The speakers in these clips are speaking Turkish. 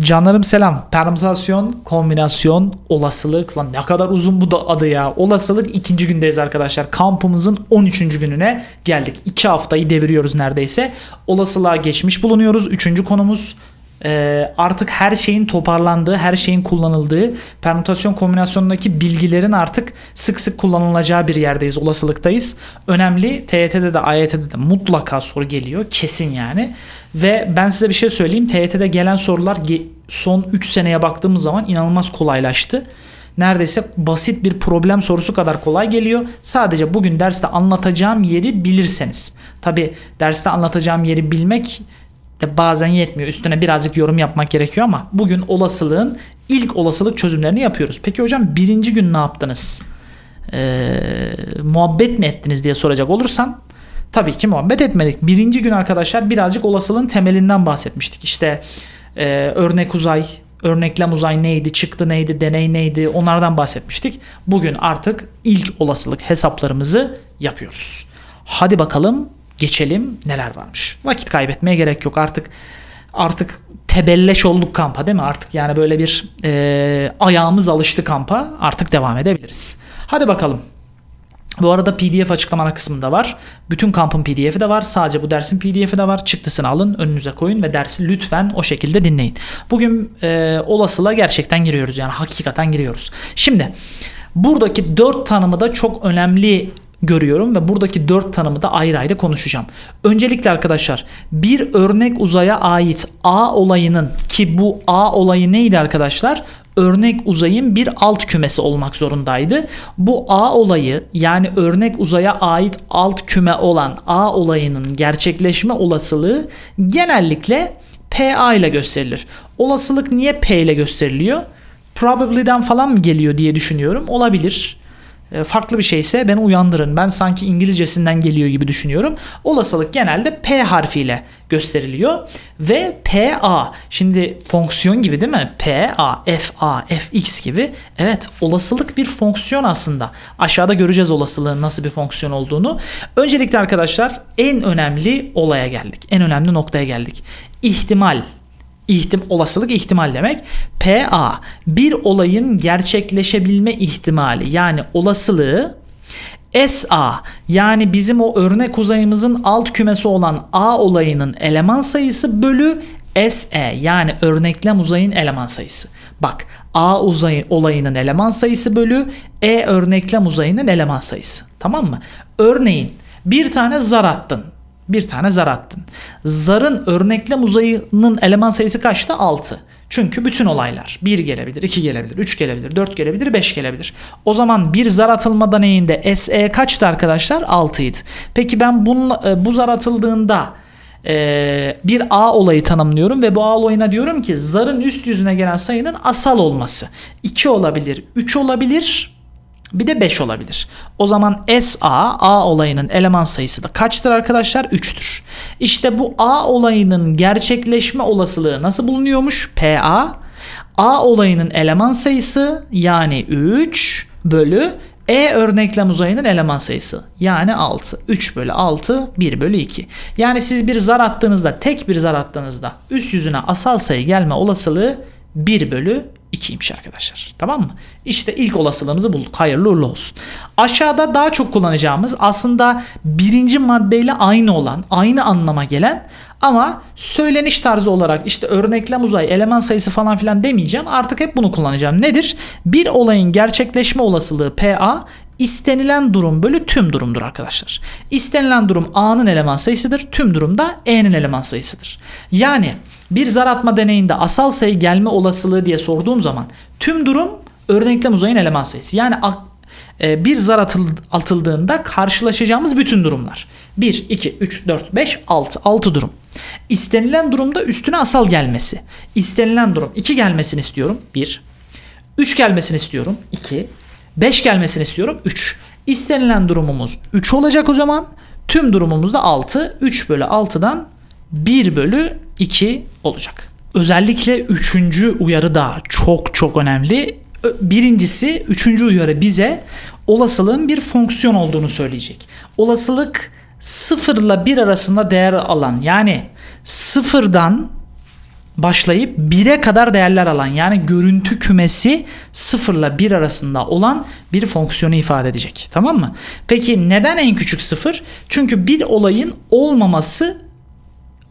Canlarım selam. Permütasyon, kombinasyon, olasılık. Lan ne kadar uzun bu da adı ya. Olasılık ikinci gündeyiz arkadaşlar. Kampımızın 13. gününe geldik. 2 haftayı deviriyoruz neredeyse. Olasılığa geçmiş bulunuyoruz. Üçüncü konumuz ee, artık her şeyin toparlandığı, her şeyin kullanıldığı, permütasyon kombinasyonundaki bilgilerin artık sık sık kullanılacağı bir yerdeyiz, olasılıktayız. Önemli, TYT'de de AYT'de de mutlaka soru geliyor, kesin yani. Ve ben size bir şey söyleyeyim, TYT'de gelen sorular son 3 seneye baktığımız zaman inanılmaz kolaylaştı. Neredeyse basit bir problem sorusu kadar kolay geliyor. Sadece bugün derste anlatacağım yeri bilirseniz. Tabi derste anlatacağım yeri bilmek de bazen yetmiyor. Üstüne birazcık yorum yapmak gerekiyor ama bugün olasılığın ilk olasılık çözümlerini yapıyoruz. Peki hocam birinci gün ne yaptınız? Ee, muhabbet mi ettiniz diye soracak olursan tabii ki muhabbet etmedik. Birinci gün arkadaşlar birazcık olasılığın temelinden bahsetmiştik. İşte e, örnek uzay, örneklem uzay neydi, çıktı neydi, deney neydi onlardan bahsetmiştik. Bugün artık ilk olasılık hesaplarımızı yapıyoruz. Hadi bakalım geçelim neler varmış. Vakit kaybetmeye gerek yok artık artık tebelleş olduk kampa değil mi? Artık yani böyle bir e, ayağımız alıştı kampa artık devam edebiliriz. Hadi bakalım. Bu arada PDF açıklama kısmında var. Bütün kampın PDF'i de var. Sadece bu dersin PDF'i de var. Çıktısını alın, önünüze koyun ve dersi lütfen o şekilde dinleyin. Bugün e, olasılığa gerçekten giriyoruz. Yani hakikaten giriyoruz. Şimdi buradaki dört tanımı da çok önemli görüyorum ve buradaki dört tanımı da ayrı ayrı konuşacağım. Öncelikle arkadaşlar bir örnek uzaya ait A olayının ki bu A olayı neydi arkadaşlar? Örnek uzayın bir alt kümesi olmak zorundaydı. Bu A olayı yani örnek uzaya ait alt küme olan A olayının gerçekleşme olasılığı genellikle PA ile gösterilir. Olasılık niye P ile gösteriliyor? Probably'den falan mı geliyor diye düşünüyorum. Olabilir farklı bir şeyse beni uyandırın. Ben sanki İngilizcesinden geliyor gibi düşünüyorum. Olasılık genelde P harfiyle gösteriliyor ve PA şimdi fonksiyon gibi değil mi? PA, FA, FX gibi. Evet olasılık bir fonksiyon aslında. Aşağıda göreceğiz olasılığın nasıl bir fonksiyon olduğunu. Öncelikle arkadaşlar en önemli olaya geldik. En önemli noktaya geldik. İhtimal İhtim, olasılık ihtimal demek. PA bir olayın gerçekleşebilme ihtimali yani olasılığı SA yani bizim o örnek uzayımızın alt kümesi olan A olayının eleman sayısı bölü SE yani örneklem uzayın eleman sayısı. Bak A uzayı olayının eleman sayısı bölü E örneklem uzayının eleman sayısı. Tamam mı? Örneğin bir tane zar attın bir tane zar attın. Zarın örneklem uzayının eleman sayısı kaçtı? 6. Çünkü bütün olaylar 1 gelebilir, 2 gelebilir, 3 gelebilir, 4 gelebilir, 5 gelebilir. O zaman bir zar atılma deneyinde SE kaçtı arkadaşlar? 6 idi. Peki ben bunun, bu zar atıldığında e, bir A olayı tanımlıyorum ve bu A olayına diyorum ki zarın üst yüzüne gelen sayının asal olması. 2 olabilir, 3 olabilir, bir de 5 olabilir. O zaman SA A olayının eleman sayısı da kaçtır arkadaşlar? 3'tür. İşte bu A olayının gerçekleşme olasılığı nasıl bulunuyormuş? PA A olayının eleman sayısı yani 3 bölü E örneklem uzayının eleman sayısı yani 6. 3 bölü 6 1 bölü 2. Yani siz bir zar attığınızda tek bir zar attığınızda üst yüzüne asal sayı gelme olasılığı 1 bölü 2'ymiş arkadaşlar. Tamam mı? İşte ilk olasılığımızı bulduk. Hayırlı uğurlu olsun. Aşağıda daha çok kullanacağımız aslında birinci maddeyle aynı olan, aynı anlama gelen ama söyleniş tarzı olarak işte örneklem uzay, eleman sayısı falan filan demeyeceğim. Artık hep bunu kullanacağım. Nedir? Bir olayın gerçekleşme olasılığı PA istenilen durum bölü tüm durumdur arkadaşlar. İstenilen durum A'nın eleman sayısıdır. Tüm durumda E'nin eleman sayısıdır. Yani bir zar atma deneyinde asal sayı gelme olasılığı diye sorduğum zaman tüm durum örneklem uzayın eleman sayısı. Yani e, bir zar atıldığında karşılaşacağımız bütün durumlar. 1, 2, 3, 4, 5, 6. 6 durum. İstenilen durumda üstüne asal gelmesi. İstenilen durum 2 gelmesini istiyorum. 1. 3 gelmesini istiyorum. 2. 5 gelmesini istiyorum. 3. İstenilen durumumuz 3 olacak o zaman. Tüm durumumuz da 6. 3 bölü 6'dan 1 bölü 2 olacak. Özellikle üçüncü uyarı da çok çok önemli. Birincisi üçüncü uyarı bize olasılığın bir fonksiyon olduğunu söyleyecek. Olasılık 0 ile 1 arasında değer alan yani sıfırdan başlayıp 1'e kadar değerler alan yani görüntü kümesi 0 ile 1 arasında olan bir fonksiyonu ifade edecek. Tamam mı? Peki neden en küçük 0? Çünkü bir olayın olmaması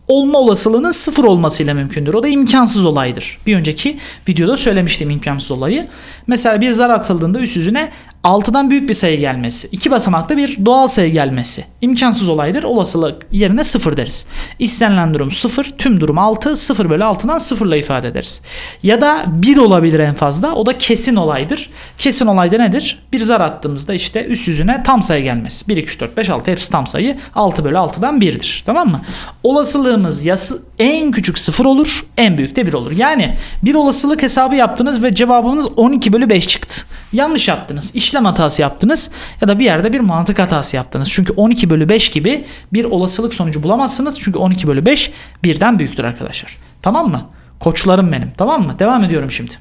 olma olasılığının sıfır olmasıyla mümkündür. O da imkansız olaydır. Bir önceki videoda söylemiştim imkansız olayı. Mesela bir zar atıldığında üst yüzüne 6'dan büyük bir sayı gelmesi, iki basamaklı bir doğal sayı gelmesi imkansız olaydır. Olasılık yerine 0 deriz. İstenilen durum 0, tüm durum 6, 0 bölü 6'dan 0 ile ifade ederiz. Ya da 1 olabilir en fazla. O da kesin olaydır. Kesin olay da nedir? Bir zar attığımızda işte üst yüzüne tam sayı gelmesi. 1, 2, 3, 4, 5, 6 hepsi tam sayı. 6 bölü 6'dan 1'dir. Tamam mı? Olasılığımız ya en küçük 0 olur, en büyük de 1 olur. Yani bir olasılık hesabı yaptınız ve cevabınız 12 bölü 5 çıktı. Yanlış yaptınız. İşlem hatası yaptınız ya da bir yerde bir mantık hatası yaptınız. Çünkü 12 bölü 5 gibi bir olasılık sonucu bulamazsınız. Çünkü 12 bölü 5 birden büyüktür arkadaşlar. Tamam mı? Koçlarım benim. Tamam mı? Devam ediyorum şimdi.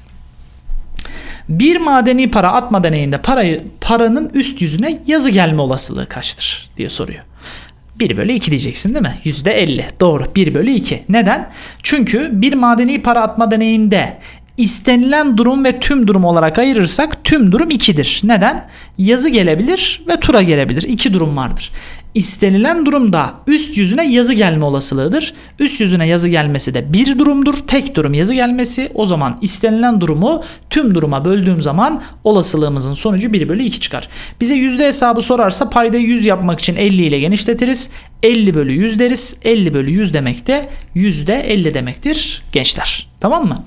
Bir madeni para atma deneyinde parayı paranın üst yüzüne yazı gelme olasılığı kaçtır diye soruyor. 1 bölü 2 diyeceksin değil mi? %50. Doğru. 1 bölü 2. Neden? Çünkü bir madeni para atma deneyinde istenilen durum ve tüm durum olarak ayırırsak tüm durum 2'dir. Neden? Yazı gelebilir ve tura gelebilir. İki durum vardır. İstenilen durumda üst yüzüne yazı gelme olasılığıdır. Üst yüzüne yazı gelmesi de bir durumdur. Tek durum yazı gelmesi. O zaman istenilen durumu tüm duruma böldüğüm zaman olasılığımızın sonucu 1 bölü 2 çıkar. Bize yüzde hesabı sorarsa payda 100 yapmak için 50 ile genişletiriz. 50 bölü 100 deriz. 50 bölü 100 demek de yüzde 50 demektir gençler. Tamam mı?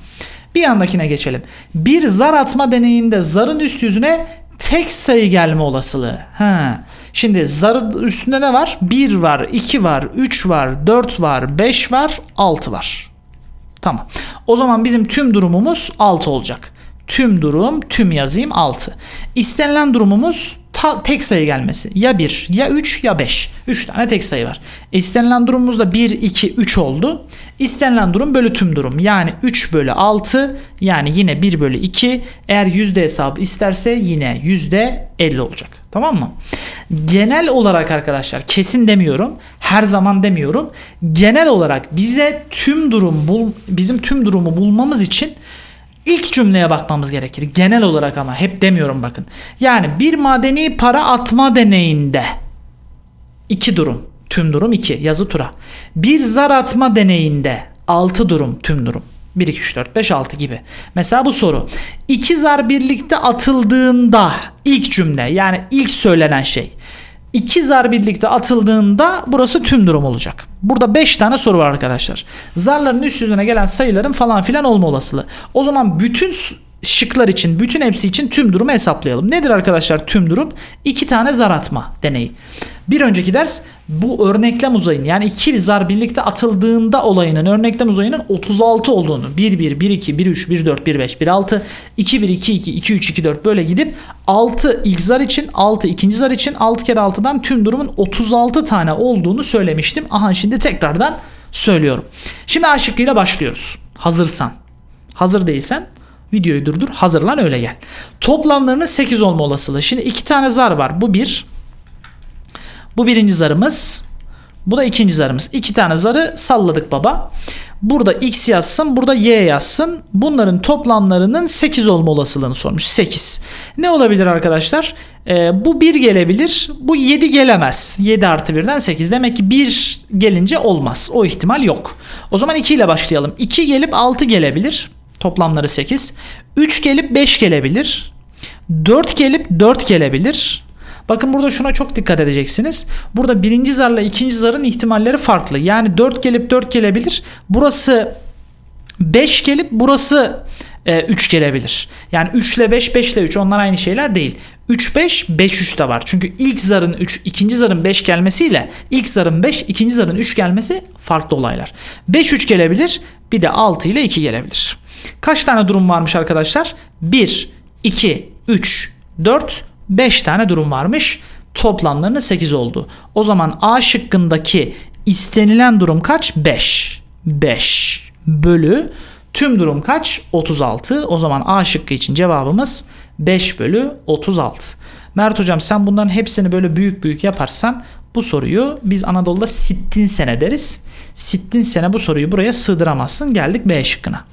Bir yandakine geçelim. Bir zar atma deneyinde zarın üst yüzüne tek sayı gelme olasılığı. Ha. Şimdi zarın üstünde ne var? 1 var, 2 var, 3 var, 4 var, 5 var, 6 var. Tamam. O zaman bizim tüm durumumuz 6 olacak. Tüm durum, tüm yazayım 6. İstenilen durumumuz ta, tek sayı gelmesi. Ya 1, ya 3, ya 5. 3 tane tek sayı var. İstenilen durumumuz da 1, 2, 3 oldu. İstenilen durum bölü tüm durum. Yani 3 bölü 6 yani yine 1 bölü 2. Eğer yüzde hesabı isterse yine yüzde 50 olacak. Tamam mı? Genel olarak arkadaşlar kesin demiyorum. Her zaman demiyorum. Genel olarak bize tüm durum bul, bizim tüm durumu bulmamız için İlk cümleye bakmamız gerekir. Genel olarak ama hep demiyorum bakın. Yani bir madeni para atma deneyinde iki durum. Tüm durum 2 yazı tura. Bir zar atma deneyinde 6 durum tüm durum. 1, 2, 3, 4, 5, 6 gibi. Mesela bu soru. İki zar birlikte atıldığında ilk cümle yani ilk söylenen şey. İki zar birlikte atıldığında burası tüm durum olacak. Burada 5 tane soru var arkadaşlar. Zarların üst yüzüne gelen sayıların falan filan olma olasılığı. O zaman bütün şıklar için, bütün hepsi için tüm durumu hesaplayalım. Nedir arkadaşlar tüm durum? İki tane zar atma deneyi. Bir önceki ders bu örneklem uzayın yani iki zar birlikte atıldığında olayının örneklem uzayının 36 olduğunu 1 1 1 2 1 3 1 4 1 5 1 6 2 1 2 2 2 3 2 4 böyle gidip 6 ilk zar için 6 ikinci zar için 6 kere 6'dan tüm durumun 36 tane olduğunu söylemiştim. Aha şimdi tekrardan söylüyorum. Şimdi A şıkkıyla başlıyoruz. Hazırsan. Hazır değilsen videoyu durdur. Hazırlan öyle gel. Toplamlarının 8 olma olasılığı. Şimdi iki tane zar var. Bu bir. Bu birinci zarımız. Bu da ikinci zarımız. İki tane zarı salladık baba. Burada x yazsın, burada y yazsın. Bunların toplamlarının 8 olma olasılığını sormuş. 8. Ne olabilir arkadaşlar? Ee, bu 1 gelebilir. Bu 7 gelemez. 7 artı 1'den 8. Demek ki 1 gelince olmaz. O ihtimal yok. O zaman 2 ile başlayalım. 2 gelip 6 gelebilir. Toplamları 8. 3 gelip 5 gelebilir. 4 gelip 4 gelebilir. Bakın burada şuna çok dikkat edeceksiniz. Burada birinci zarla ikinci zarın ihtimalleri farklı. Yani 4 gelip 4 gelebilir. Burası 5 gelip burası 3 e, gelebilir. Yani 3 ile 5, 5 ile 3 onlar aynı şeyler değil. 3 5, 5 3 de var. Çünkü ilk zarın 3, ikinci zarın 5 gelmesiyle ilk zarın 5, ikinci zarın 3 gelmesi farklı olaylar. 5 3 gelebilir. Bir de 6 ile 2 gelebilir. Kaç tane durum varmış arkadaşlar? 1, 2, 3, 4, 5 tane durum varmış. Toplamlarının 8 oldu. O zaman A şıkkındaki istenilen durum kaç? 5. 5 bölü tüm durum kaç? 36. O zaman A şıkkı için cevabımız 5 bölü 36. Mert hocam sen bunların hepsini böyle büyük büyük yaparsan bu soruyu biz Anadolu'da sittin sene deriz. Sittin sene bu soruyu buraya sığdıramazsın. Geldik B şıkkına.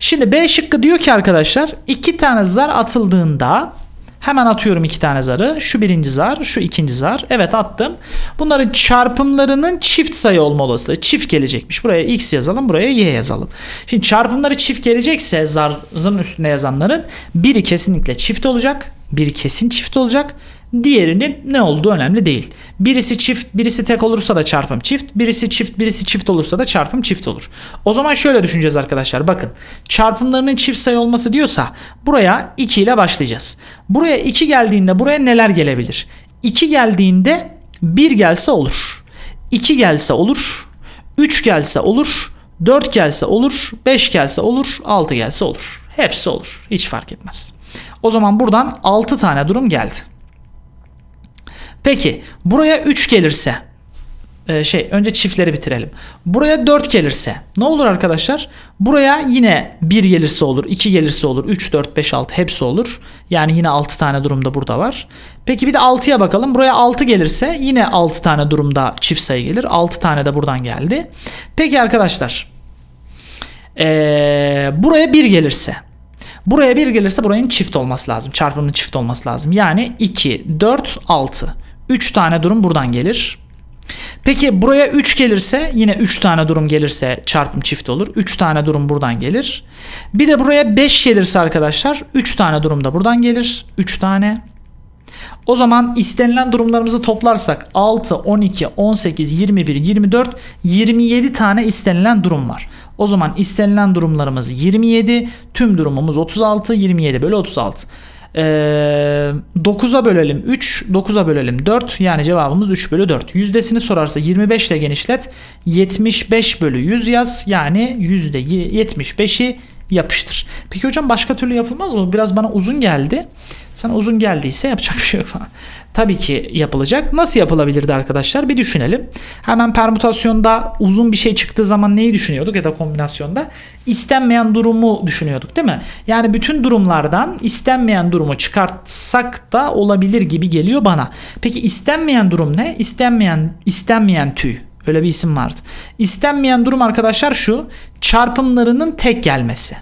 Şimdi B şıkkı diyor ki arkadaşlar iki tane zar atıldığında hemen atıyorum iki tane zarı. Şu birinci zar, şu ikinci zar. Evet attım. Bunların çarpımlarının çift sayı olma olasılığı. Çift gelecekmiş. Buraya x yazalım, buraya y yazalım. Şimdi çarpımları çift gelecekse zarın üstünde yazanların biri kesinlikle çift olacak. Biri kesin çift olacak. Diğerinin ne olduğu önemli değil. Birisi çift, birisi tek olursa da çarpım çift. Birisi çift, birisi çift olursa da çarpım çift olur. O zaman şöyle düşüneceğiz arkadaşlar. Bakın çarpımlarının çift sayı olması diyorsa buraya 2 ile başlayacağız. Buraya 2 geldiğinde buraya neler gelebilir? 2 geldiğinde 1 gelse olur. 2 gelse olur. 3 gelse olur. 4 gelse olur. 5 gelse olur. 6 gelse olur. Hepsi olur. Hiç fark etmez. O zaman buradan 6 tane durum geldi. Peki buraya 3 gelirse e, şey önce çiftleri bitirelim. Buraya 4 gelirse ne olur arkadaşlar? Buraya yine 1 gelirse olur, 2 gelirse olur, 3, 4, 5, 6 hepsi olur. Yani yine 6 tane durumda burada var. Peki bir de 6'ya bakalım. Buraya 6 gelirse yine 6 tane durumda çift sayı gelir. 6 tane de buradan geldi. Peki arkadaşlar ee, buraya 1 gelirse Buraya 1 gelirse buranın çift olması lazım. Çarpımının çift olması lazım. Yani 2, 4, 6. 3 tane durum buradan gelir. Peki buraya 3 gelirse yine 3 tane durum gelirse çarpım çift olur. 3 tane durum buradan gelir. Bir de buraya 5 gelirse arkadaşlar 3 tane durum da buradan gelir. 3 tane. O zaman istenilen durumlarımızı toplarsak 6, 12, 18, 21, 24, 27 tane istenilen durum var. O zaman istenilen durumlarımız 27, tüm durumumuz 36, 27 bölü 36. Ee, 9'a bölelim 3, 9'a bölelim 4 yani cevabımız 3 bölü 4. Yüzdesini sorarsa 25 ile genişlet. 75 bölü 100 yaz. Yani yüzde 75'i yapıştır. Peki hocam başka türlü yapılmaz mı? Biraz bana uzun geldi. Sana uzun geldiyse yapacak bir şey yok falan. Tabii ki yapılacak. Nasıl yapılabilirdi arkadaşlar? Bir düşünelim. Hemen permütasyonda uzun bir şey çıktığı zaman neyi düşünüyorduk ya da kombinasyonda? istenmeyen durumu düşünüyorduk değil mi? Yani bütün durumlardan istenmeyen durumu çıkartsak da olabilir gibi geliyor bana. Peki istenmeyen durum ne? İstenmeyen istenmeyen tüy. Öyle bir isim vardı. İstenmeyen durum arkadaşlar şu. Çarpımlarının tek gelmesi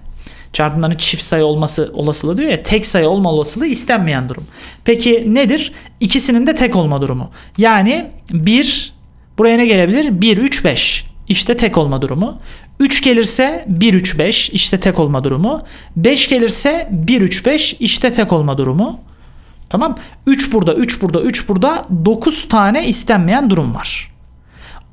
çarpımların çift sayı olması olasılığı diyor ya tek sayı olma olasılığı istenmeyen durum. Peki nedir? İkisinin de tek olma durumu. Yani 1 buraya ne gelebilir? 1 3 5 işte tek olma durumu. 3 gelirse 1 3 5 işte tek olma durumu. 5 gelirse 1 3 5 işte tek olma durumu. Tamam? 3 burada, 3 burada, 3 burada 9 tane istenmeyen durum var.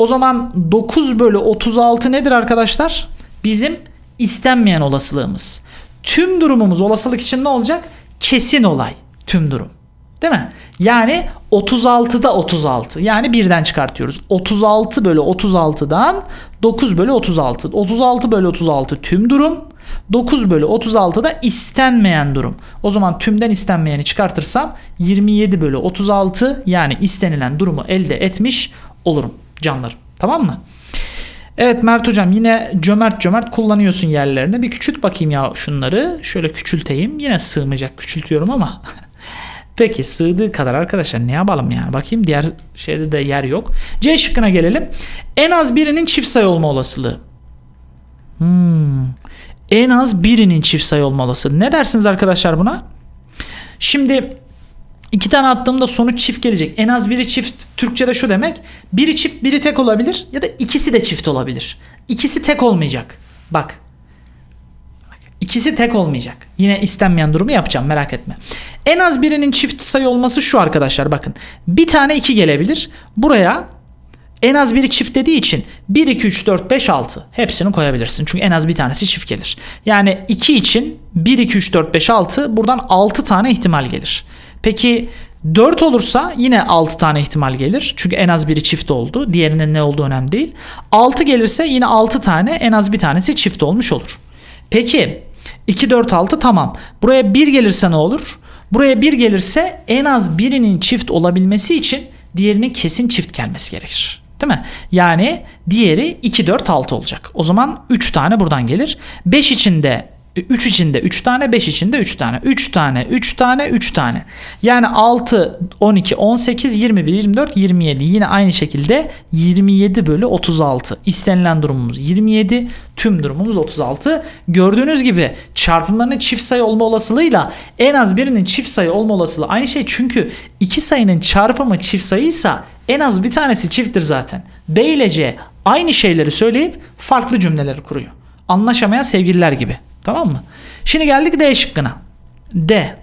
O zaman 9 bölü 36 nedir arkadaşlar? Bizim istenmeyen olasılığımız. Tüm durumumuz olasılık için ne olacak? Kesin olay. Tüm durum. Değil mi? Yani 36'da 36. Yani birden çıkartıyoruz. 36 bölü 36'dan 9 bölü 36. 36 bölü 36 tüm durum. 9 bölü 36 da istenmeyen durum. O zaman tümden istenmeyeni çıkartırsam 27 bölü 36 yani istenilen durumu elde etmiş olurum canlarım. Tamam mı? Evet Mert hocam yine cömert cömert kullanıyorsun yerlerini. Bir küçült bakayım ya şunları. Şöyle küçülteyim. Yine sığmayacak küçültüyorum ama. Peki sığdığı kadar arkadaşlar ne yapalım yani. Bakayım diğer şeyde de yer yok. C şıkkına gelelim. En az birinin çift sayı olma olasılığı. Hmm. En az birinin çift sayı olma olasılığı. Ne dersiniz arkadaşlar buna? Şimdi İki tane attığımda sonuç çift gelecek. En az biri çift Türkçe'de şu demek. Biri çift biri tek olabilir ya da ikisi de çift olabilir. İkisi tek olmayacak. Bak. İkisi tek olmayacak. Yine istenmeyen durumu yapacağım merak etme. En az birinin çift sayı olması şu arkadaşlar bakın. Bir tane iki gelebilir. Buraya en az biri çift dediği için 1, 2, 3, 4, 5, 6 hepsini koyabilirsin. Çünkü en az bir tanesi çift gelir. Yani 2 için 1, 2, 3, 4, 5, 6 buradan 6 tane ihtimal gelir. Peki 4 olursa yine 6 tane ihtimal gelir. Çünkü en az biri çift oldu. Diğerinin ne olduğu önemli değil. 6 gelirse yine 6 tane en az bir tanesi çift olmuş olur. Peki 2 4 6 tamam. Buraya 1 gelirse ne olur? Buraya 1 gelirse en az birinin çift olabilmesi için diğerinin kesin çift gelmesi gerekir. Değil mi? Yani diğeri 2 4 6 olacak. O zaman 3 tane buradan gelir. 5 için de 3 içinde 3 tane, 5 içinde 3 tane. 3 tane, 3 tane, 3 tane. Yani 6, 12, 18, 21, 24, 27. Yine aynı şekilde 27 bölü 36. İstenilen durumumuz 27, tüm durumumuz 36. Gördüğünüz gibi çarpımlarının çift sayı olma olasılığıyla en az birinin çift sayı olma olasılığı aynı şey. Çünkü iki sayının çarpımı çift sayıysa en az bir tanesi çifttir zaten. B ile C aynı şeyleri söyleyip farklı cümleleri kuruyor. Anlaşamayan sevgililer gibi. Tamam mı? Şimdi geldik D şıkkına. D.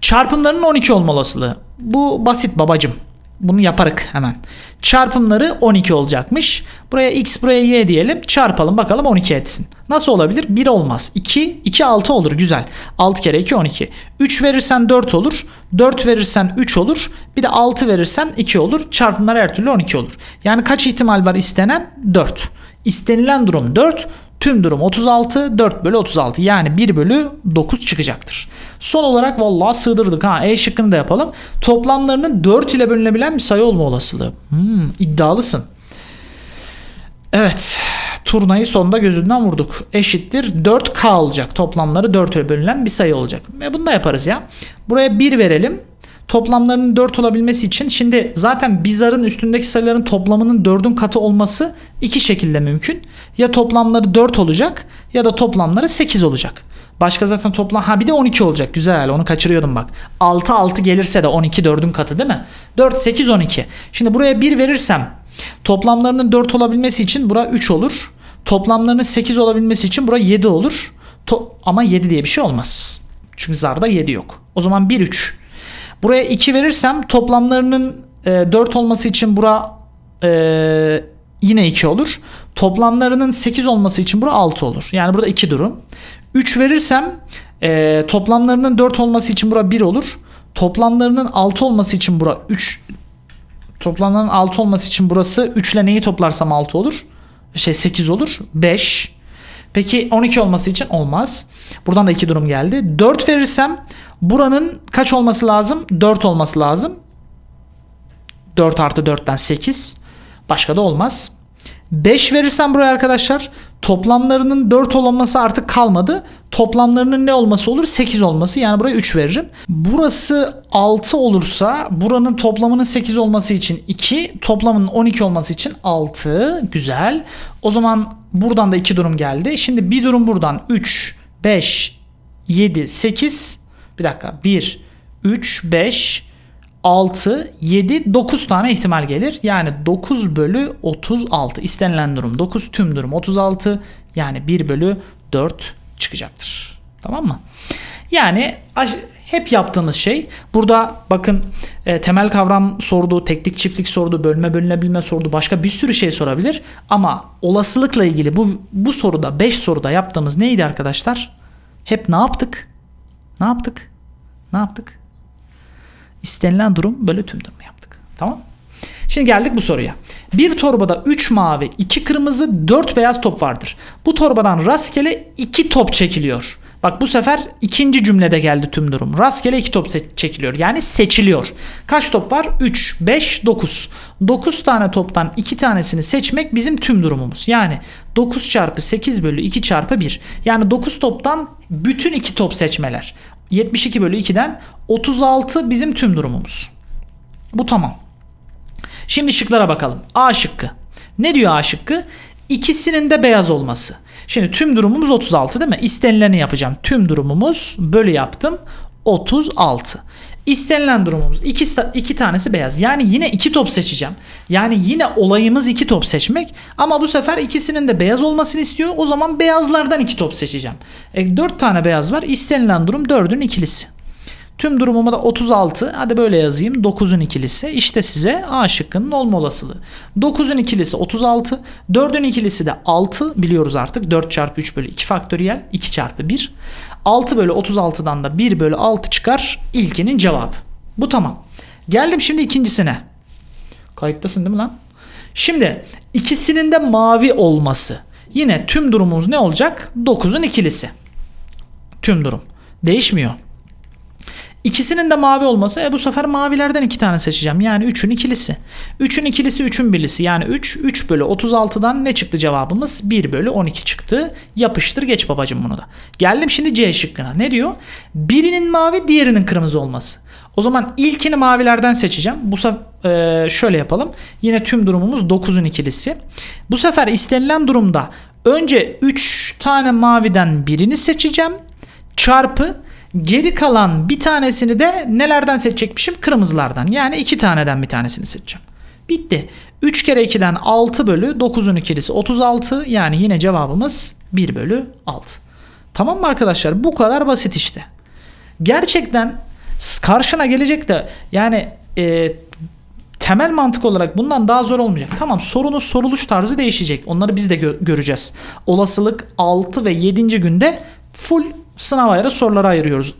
Çarpımlarının 12 olma olasılığı. Bu basit babacım. Bunu yaparık hemen. Çarpımları 12 olacakmış. Buraya x buraya y diyelim. Çarpalım bakalım 12 etsin. Nasıl olabilir? 1 olmaz. 2, 2 6 olur. Güzel. 6 kere 2 12. 3 verirsen 4 olur. 4 verirsen 3 olur. Bir de 6 verirsen 2 olur. Çarpımlar her türlü 12 olur. Yani kaç ihtimal var istenen? 4. İstenilen durum 4. Tüm durum 36, 4 bölü 36 yani 1 bölü 9 çıkacaktır. Son olarak vallahi sığdırdık ha E şıkkını da yapalım. Toplamlarının 4 ile bölünebilen bir sayı olma olasılığı. Hmm, iddialısın. Evet turnayı sonunda gözünden vurduk. Eşittir 4K olacak. Toplamları 4 ile bölünen bir sayı olacak. E bunu da yaparız ya. Buraya 1 verelim. Toplamlarının 4 olabilmesi için şimdi zaten bizarın üstündeki sayıların toplamının 4'ün katı olması iki şekilde mümkün. Ya toplamları 4 olacak ya da toplamları 8 olacak. Başka zaten toplam ha bir de 12 olacak. Güzel onu kaçırıyordum bak. 6 6 gelirse de 12 4'ün katı değil mi? 4 8 12. Şimdi buraya 1 verirsem toplamlarının 4 olabilmesi için bura 3 olur. Toplamlarının 8 olabilmesi için bura 7 olur. To- ama 7 diye bir şey olmaz. Çünkü zarda 7 yok. O zaman 1 3. Buraya 2 verirsem toplamlarının e, 4 olması için bura e, yine 2 olur. Toplamlarının 8 olması için bura 6 olur. Yani burada 2 durum. 3 verirsem e, toplamlarının 4 olması için bura 1 olur. Toplamlarının 6 olması için bura 3 toplamlarının 6 olması için burası 3 ile neyi toplarsam 6 olur? Şey 8 olur. 5. Peki 12 olması için olmaz. Buradan da iki durum geldi. 4 verirsem buranın kaç olması lazım? 4 olması lazım. 4 artı 4'ten 8. Başka da olmaz. 5 verirsem buraya arkadaşlar toplamlarının 4 olması artık kalmadı. Toplamlarının ne olması olur? 8 olması. Yani buraya 3 veririm. Burası 6 olursa buranın toplamının 8 olması için 2, toplamının 12 olması için 6. Güzel. O zaman buradan da 2 durum geldi. Şimdi bir durum buradan 3, 5, 7, 8. Bir dakika. 1, 3, 5, 6, 7, 9 tane ihtimal gelir. Yani 9 bölü 36 istenilen durum 9 tüm durum 36 yani 1 bölü 4 çıkacaktır. Tamam mı? Yani hep yaptığımız şey burada bakın e, temel kavram sordu, teklik çiftlik sordu, bölme bölünebilme sordu, başka bir sürü şey sorabilir. Ama olasılıkla ilgili bu bu soruda 5 soruda yaptığımız neydi arkadaşlar? Hep ne yaptık? Ne yaptık? Ne yaptık? İstenilen durum böyle tüm durumu yaptık. Tamam Şimdi geldik bu soruya. Bir torbada 3 mavi, 2 kırmızı, 4 beyaz top vardır. Bu torbadan rastgele 2 top çekiliyor. Bak bu sefer ikinci cümlede geldi tüm durum. Rastgele 2 top çekiliyor. Yani seçiliyor. Kaç top var? 3, 5, 9. 9 tane toptan 2 tanesini seçmek bizim tüm durumumuz. Yani 9 çarpı 8 bölü 2 çarpı 1. Yani 9 toptan bütün 2 top seçmeler. 72 bölü 2'den 36 bizim tüm durumumuz. Bu tamam. Şimdi şıklara bakalım. A şıkkı. Ne diyor A şıkkı? İkisinin de beyaz olması. Şimdi tüm durumumuz 36 değil mi? İstenileni yapacağım. Tüm durumumuz bölü yaptım. 36. İstenilen durumumuz iki, iki tanesi beyaz. Yani yine iki top seçeceğim. Yani yine olayımız iki top seçmek. Ama bu sefer ikisinin de beyaz olmasını istiyor. O zaman beyazlardan iki top seçeceğim. E, 4 tane beyaz var. İstenilen durum 4'ün ikilisi. Tüm durumuma da 36. Hadi böyle yazayım. 9'un ikilisi. İşte size A şıkkının olma olasılığı. 9'un ikilisi 36. 4'ün ikilisi de 6. Biliyoruz artık. 4 çarpı 3 bölü 2 faktöriyel. 2 çarpı 1. 6 bölü 36'dan da 1 bölü 6 çıkar. İlkinin cevabı. Bu tamam. Geldim şimdi ikincisine. Kayıttasın değil mi lan? Şimdi ikisinin de mavi olması. Yine tüm durumumuz ne olacak? 9'un ikilisi. Tüm durum. Değişmiyor. İkisinin de mavi olması e bu sefer mavilerden iki tane seçeceğim. Yani 3'ün ikilisi. 3'ün ikilisi 3'ün birlisi. Yani 3, 3 bölü 36'dan ne çıktı cevabımız? 1 bölü 12 çıktı. Yapıştır geç babacım bunu da. Geldim şimdi C şıkkına. Ne diyor? Birinin mavi diğerinin kırmızı olması. O zaman ilkini mavilerden seçeceğim. Bu sefer şöyle yapalım. Yine tüm durumumuz 9'un ikilisi. Bu sefer istenilen durumda önce 3 tane maviden birini seçeceğim. Çarpı geri kalan bir tanesini de nelerden seçecekmişim? Kırmızılardan. Yani 2 taneden bir tanesini seçeceğim. Bitti. 3 kere 2'den 6 bölü 9'un ikilisi 36. Yani yine cevabımız 1 bölü 6. Tamam mı arkadaşlar? Bu kadar basit işte. Gerçekten karşına gelecek de yani e, temel mantık olarak bundan daha zor olmayacak. Tamam sorunun soruluş tarzı değişecek. Onları biz de gö- göreceğiz. Olasılık 6 ve 7. günde full sınav ayarı sorulara ayırıyoruz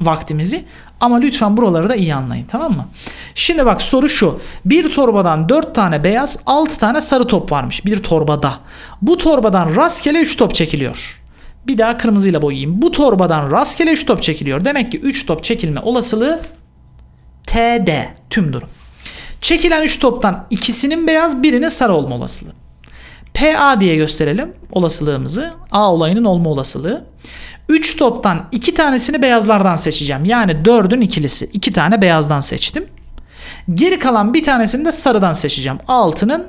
vaktimizi. Ama lütfen buraları da iyi anlayın tamam mı? Şimdi bak soru şu. Bir torbadan 4 tane beyaz 6 tane sarı top varmış bir torbada. Bu torbadan rastgele 3 top çekiliyor. Bir daha kırmızıyla boyayayım. Bu torbadan rastgele 3 top çekiliyor. Demek ki 3 top çekilme olasılığı TD tüm durum. Çekilen 3 toptan ikisinin beyaz birinin sarı olma olasılığı. PA diye gösterelim olasılığımızı. A olayının olma olasılığı. 3 toptan 2 tanesini beyazlardan seçeceğim. Yani 4'ün ikilisi. 2 tane beyazdan seçtim. Geri kalan bir tanesini de sarıdan seçeceğim. 6'nın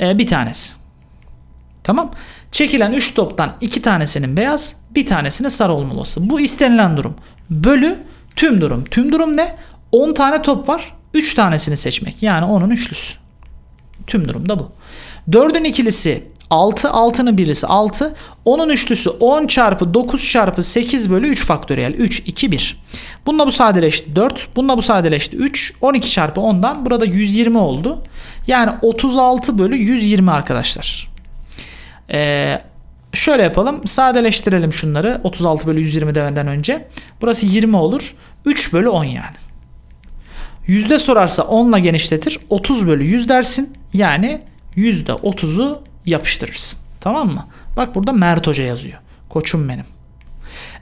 e, bir tanesi. Tamam. Çekilen 3 toptan 2 tanesinin beyaz, bir tanesinin sarı olma olasılığı. Bu istenilen durum. Bölü tüm durum. Tüm durum ne? 10 tane top var. 3 tanesini seçmek. Yani onun üçlüsü. Tüm durum da bu. 4'ün ikilisi 6, 6'nın birisi 6. Onun üçlüsü 10 çarpı 9 çarpı 8 bölü 3 faktöriyel. 3, 2, 1. Bununla bu sadeleşti 4. Bununla bu sadeleşti 3. 12 çarpı 10'dan burada 120 oldu. Yani 36 bölü 120 arkadaşlar. Ee, şöyle yapalım. Sadeleştirelim şunları. 36 bölü 120 demeden önce. Burası 20 olur. 3 bölü 10 yani. Yüzde sorarsa 10 ile genişletir. 30 bölü 100 dersin. Yani yüzde 30'u yapıştırırsın. Tamam mı? Bak burada Mert Hoca yazıyor. Koçum benim.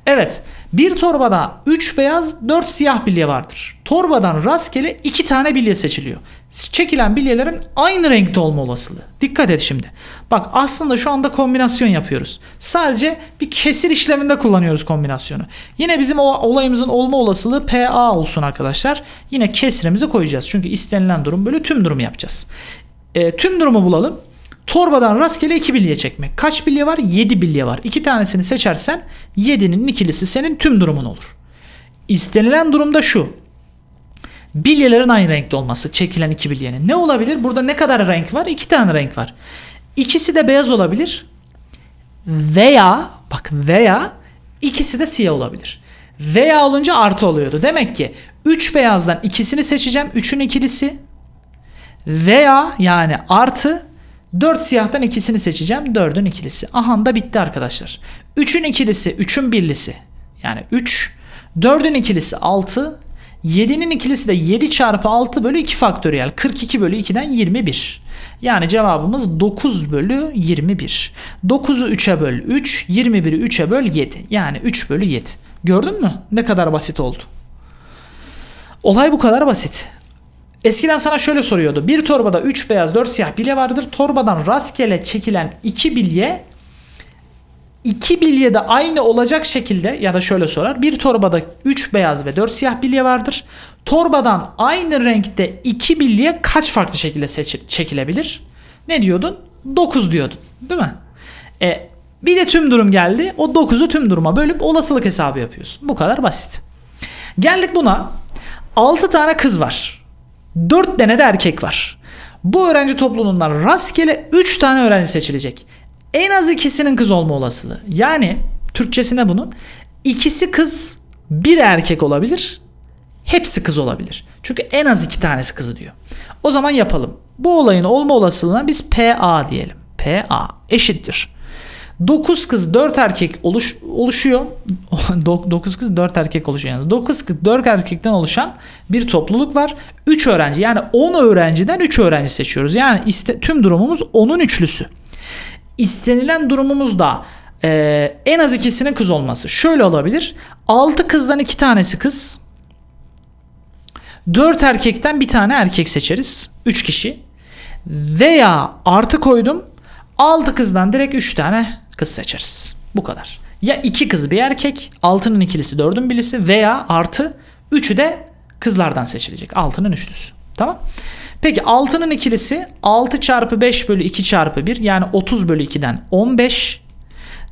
Evet bir torbada 3 beyaz 4 siyah bilye vardır. Torbadan rastgele 2 tane bilye seçiliyor. Çekilen bilyelerin aynı renkte olma olasılığı. Dikkat et şimdi. Bak aslında şu anda kombinasyon yapıyoruz. Sadece bir kesir işleminde kullanıyoruz kombinasyonu. Yine bizim olayımızın olma olasılığı PA olsun arkadaşlar. Yine kesrimizi koyacağız. Çünkü istenilen durum böyle tüm durum yapacağız. E, tüm durumu bulalım. Torbadan rastgele 2 bilye çekmek. Kaç bilye var? 7 bilye var. 2 tanesini seçersen 7'nin ikilisi senin tüm durumun olur. İstenilen durumda şu. Bilyelerin aynı renkte olması. Çekilen iki bilyenin. Ne olabilir? Burada ne kadar renk var? 2 tane renk var. İkisi de beyaz olabilir. Veya bak veya ikisi de siyah olabilir. Veya olunca artı oluyordu. Demek ki 3 beyazdan ikisini seçeceğim. 3'ün ikilisi. Veya yani artı 4 siyahtan ikisini seçeceğim. 4'ün ikilisi. Aha da bitti arkadaşlar. 3'ün ikilisi 3'ün birlisi. Yani 3. 4'ün ikilisi 6. 7'nin ikilisi de 7 çarpı 6 bölü 2 faktöriyel. 42 bölü 2'den 21. Yani cevabımız 9 bölü 21. 9'u 3'e böl 3. 21'i 3'e böl 7. Yani 3 bölü 7. Gördün mü? Ne kadar basit oldu. Olay bu kadar basit. Eskiden sana şöyle soruyordu. Bir torbada 3 beyaz 4 siyah bilye vardır. Torbadan rastgele çekilen 2 bilye 2 bilye de aynı olacak şekilde ya da şöyle sorar. Bir torbada 3 beyaz ve 4 siyah bilye vardır. Torbadan aynı renkte 2 bilye kaç farklı şekilde seç- çekilebilir? Ne diyordun? 9 diyordun. Değil mi? E, bir de tüm durum geldi. O 9'u tüm duruma bölüp olasılık hesabı yapıyorsun. Bu kadar basit. Geldik buna. 6 tane kız var. 4 tane de erkek var. Bu öğrenci topluluğundan rastgele 3 tane öğrenci seçilecek. En az ikisinin kız olma olasılığı. Yani Türkçesine bunun ikisi kız bir erkek olabilir. Hepsi kız olabilir. Çünkü en az iki tanesi kız diyor. O zaman yapalım. Bu olayın olma olasılığına biz PA diyelim. PA eşittir. 9 kız 4 erkek oluş, oluşuyor. 9 kız 4 erkek oluşuyor. Yani 9 kız 4 erkekten oluşan bir topluluk var. 3 öğrenci yani 10 öğrenciden 3 öğrenci seçiyoruz. Yani iste, tüm durumumuz 10'un üçlüsü. İstenilen durumumuz da e, en az ikisinin kız olması. Şöyle olabilir. 6 kızdan 2 tanesi kız. 4 erkekten bir tane erkek seçeriz. 3 kişi. Veya artı koydum. 6 kızdan direkt 3 tane kız seçeriz. Bu kadar. Ya 2 kız bir erkek. 6'nın ikilisi 4'ün birisi. Veya artı 3'ü de kızlardan seçilecek. 6'nın üçlüsü. Tamam. Peki 6'nın ikilisi 6 çarpı 5 bölü 2 çarpı 1 yani 30 bölü 2'den 15.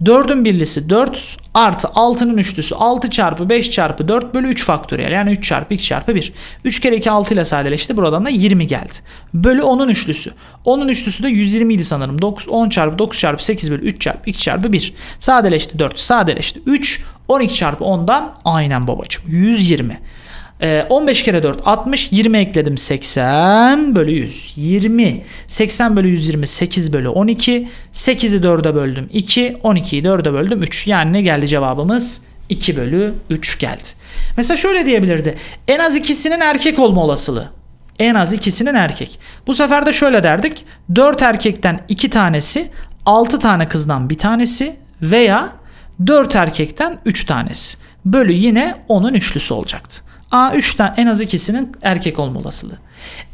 4'ün birlisi 4 artı 6'nın üçlüsü 6 çarpı 5 çarpı 4 bölü 3 faktöriyel yani 3 çarpı 2 çarpı 1. 3 kere 2 6 ile sadeleşti buradan da 20 geldi. Bölü 10'un üçlüsü. 10'un üçlüsü de 120 idi sanırım. 9, 10 çarpı 9 çarpı 8 bölü 3 çarpı 2 çarpı 1. Sadeleşti 4 sadeleşti 3 12 çarpı 10'dan aynen babacım 120. Ee, 15 kere 4 60 20 ekledim 80 bölü 100 20 80 bölü 120 8 bölü 12 8'i 4'e böldüm 2 12'yi 4'e böldüm 3 yani ne geldi cevabımız 2 bölü 3 geldi. Mesela şöyle diyebilirdi en az ikisinin erkek olma olasılığı en az ikisinin erkek. Bu sefer de şöyle derdik 4 erkekten 2 tanesi 6 tane kızdan bir tanesi veya 4 erkekten 3 tanesi. Bölü yine onun üçlüsü olacaktı. A 3 tane en az ikisinin erkek olma olasılığı.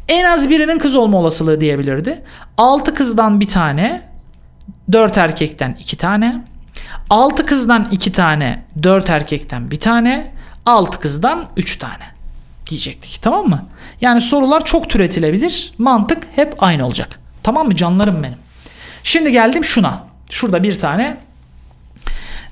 En az birinin kız olma olasılığı diyebilirdi. 6 kızdan bir tane, 4 erkekten 2 tane. 6 kızdan 2 tane, 4 erkekten bir tane. 6 kızdan 3 tane diyecektik. Tamam mı? Yani sorular çok türetilebilir. Mantık hep aynı olacak. Tamam mı canlarım benim? Şimdi geldim şuna. Şurada bir tane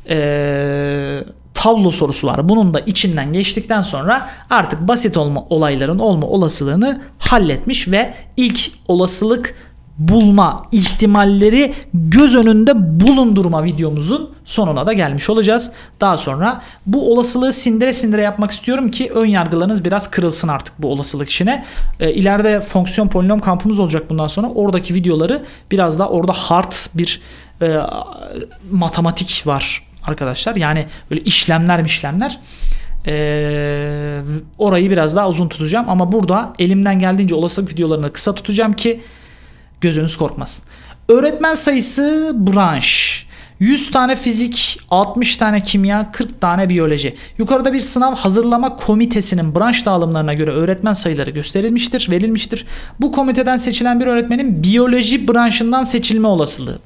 eee tablo sorusu var. Bunun da içinden geçtikten sonra artık basit olma olayların olma olasılığını halletmiş ve ilk olasılık bulma ihtimalleri göz önünde bulundurma videomuzun sonuna da gelmiş olacağız. Daha sonra bu olasılığı sindire sindire yapmak istiyorum ki ön yargılarınız biraz kırılsın artık bu olasılık işine. E, ileride fonksiyon polinom kampımız olacak bundan sonra. Oradaki videoları biraz daha orada hard bir e, matematik var arkadaşlar. Yani böyle işlemler işlemler. Ee, orayı biraz daha uzun tutacağım ama burada elimden geldiğince olasılık videolarını kısa tutacağım ki gözünüz korkmasın. Öğretmen sayısı branş. 100 tane fizik, 60 tane kimya, 40 tane biyoloji. Yukarıda bir sınav hazırlama komitesinin branş dağılımlarına göre öğretmen sayıları gösterilmiştir, verilmiştir. Bu komiteden seçilen bir öğretmenin biyoloji branşından seçilme olasılığı.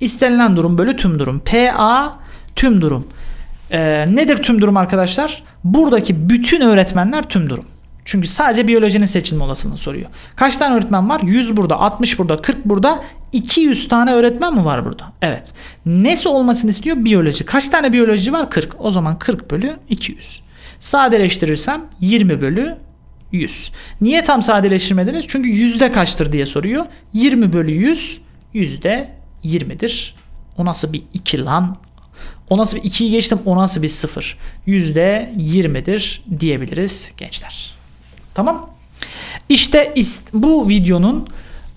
İstenilen durum bölü tüm durum. PA tüm durum. Ee, nedir tüm durum arkadaşlar? Buradaki bütün öğretmenler tüm durum. Çünkü sadece biyolojinin seçilme olasılığını soruyor. Kaç tane öğretmen var? 100 burada, 60 burada, 40 burada. 200 tane öğretmen mi var burada? Evet. Nesi olmasını istiyor? Biyoloji. Kaç tane biyoloji var? 40. O zaman 40 bölü 200. Sadeleştirirsem 20 bölü 100. Niye tam sadeleştirmediniz? Çünkü yüzde kaçtır diye soruyor. 20 bölü 100 yüzde 20'dir. O nasıl bir 2 lan? O nasıl bir 2'yi geçtim o nasıl bir 0? Yüzde 20'dir diyebiliriz gençler. Tamam. İşte bu videonun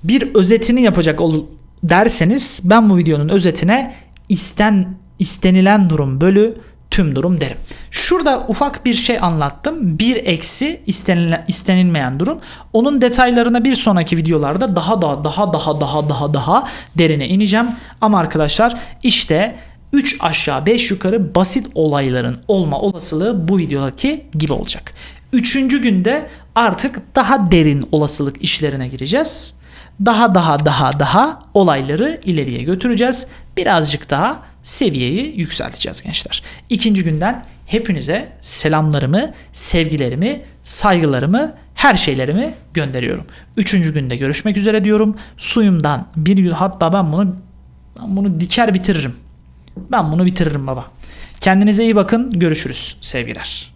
bir özetini yapacak ol derseniz ben bu videonun özetine isten istenilen durum bölü tüm durum derim. Şurada ufak bir şey anlattım. Bir eksi istenilen, istenilmeyen durum. Onun detaylarına bir sonraki videolarda daha da daha daha daha daha daha derine ineceğim. Ama arkadaşlar işte 3 aşağı 5 yukarı basit olayların olma olasılığı bu videodaki gibi olacak. Üçüncü günde artık daha derin olasılık işlerine gireceğiz. Daha daha daha daha olayları ileriye götüreceğiz. Birazcık daha seviyeyi yükselteceğiz gençler. İkinci günden hepinize selamlarımı, sevgilerimi, saygılarımı, her şeylerimi gönderiyorum. Üçüncü günde görüşmek üzere diyorum. Suyumdan bir gün hatta ben bunu ben bunu diker bitiririm. Ben bunu bitiririm baba. Kendinize iyi bakın. Görüşürüz sevgiler.